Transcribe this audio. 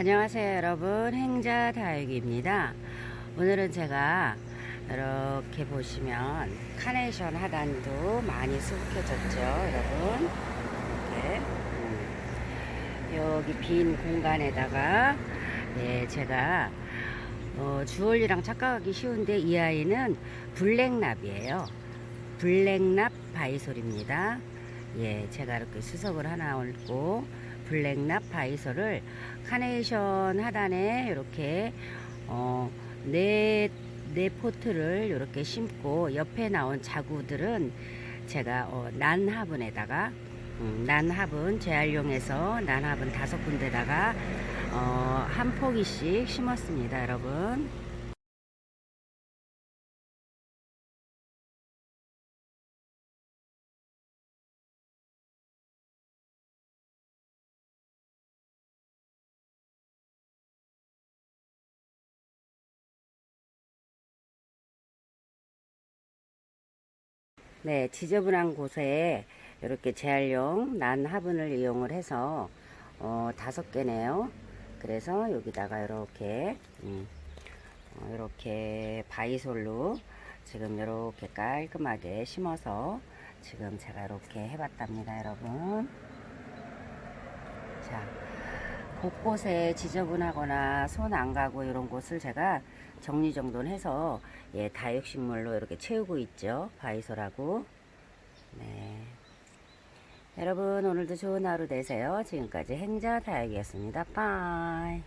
안녕하세요 여러분. 행자 다육입니다. 오늘은 제가 이렇게 보시면 카네이션 하단도 많이 수북해졌죠 여러분? 이렇게. 음. 여기 빈 공간에다가 예, 제가 어, 주얼리랑 착각하기 쉬운데 이 아이는 블랙납이에요. 블랙납 바이솔입니다. 예, 제가 이렇게 수석을 하나 얹고 블랙납 바이솔을 카네이션 하단에 이렇게 어, 네, 네 포트를 이렇게 심고 옆에 나온 자구들은 제가 어, 난 화분에다가 음, 난 화분 재활용해서 난 화분 다섯 군데다가 어, 한 포기씩 심었습니다, 여러분. 네, 지저분한 곳에 이렇게 재활용 난 화분을 이용을 해서 어, 다섯 개네요. 그래서 여기다가 이렇게 음, 어, 이렇게 바이솔로 지금 이렇게 깔끔하게 심어서 지금 제가 이렇게 해봤답니다, 여러분. 자, 곳곳에 지저분하거나 손 안 가고 이런 곳을 제가 정리정돈해서 예, 다육식물로 이렇게 채우고 있죠. 바이솔하고. 네. 여러분 오늘도 좋은 하루 되세요. 지금까지 행자 다육이었습니다. 빠이.